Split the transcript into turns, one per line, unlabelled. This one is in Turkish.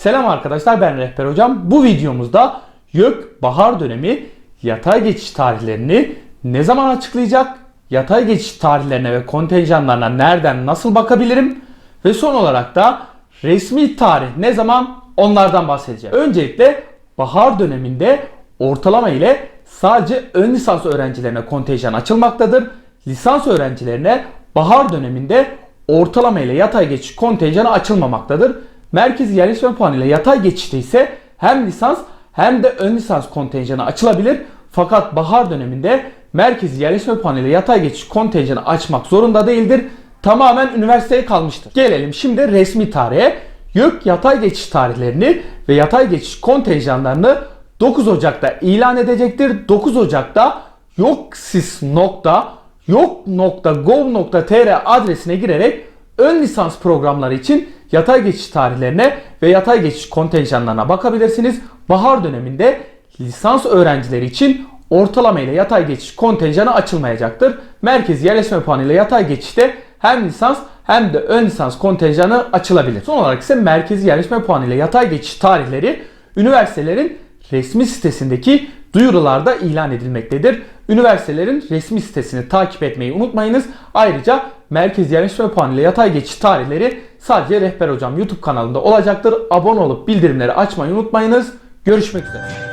Selam arkadaşlar ben Rehber Hocam. Bu videomuzda YÖK bahar dönemi yatay geçiş tarihlerini ne zaman açıklayacak? Yatay geçiş tarihlerine ve kontenjanlarına nereden nasıl bakabilirim? Ve son olarak da resmi tarih ne zaman onlardan bahsedeceğim. Öncelikle bahar döneminde ortalama ile sadece ön lisans öğrencilerine kontenjan açılmaktadır. Lisans öğrencilerine bahar döneminde ortalama ile yatay geçiş kontenjanı açılmamaktadır. Merkezi yerleşme puanı yatay geçişte ise hem lisans hem de ön lisans kontenjanı açılabilir. Fakat bahar döneminde merkezi yerleşme puanı yatay geçiş kontenjanı açmak zorunda değildir. Tamamen üniversiteye kalmıştır. Gelelim şimdi resmi tarihe. YÖK yatay geçiş tarihlerini ve yatay geçiş kontenjanlarını 9 Ocak'ta ilan edecektir. 9 Ocak'ta yok.sis.yok.gov.tr adresine girerek ön lisans programları için yatay geçiş tarihlerine ve yatay geçiş kontenjanlarına bakabilirsiniz. Bahar döneminde lisans öğrencileri için ortalama ile yatay geçiş kontenjanı açılmayacaktır. Merkezi yerleşme puanı ile yatay geçişte hem lisans hem de ön lisans kontenjanı açılabilir. Son olarak ise merkezi yerleşme puanı ile yatay geçiş tarihleri üniversitelerin resmi sitesindeki duyurularda ilan edilmektedir. Üniversitelerin resmi sitesini takip etmeyi unutmayınız. Ayrıca merkez yerleşme puanı ile yatay geçiş tarihleri sadece Rehber Hocam YouTube kanalında olacaktır. Abone olup bildirimleri açmayı unutmayınız. Görüşmek üzere.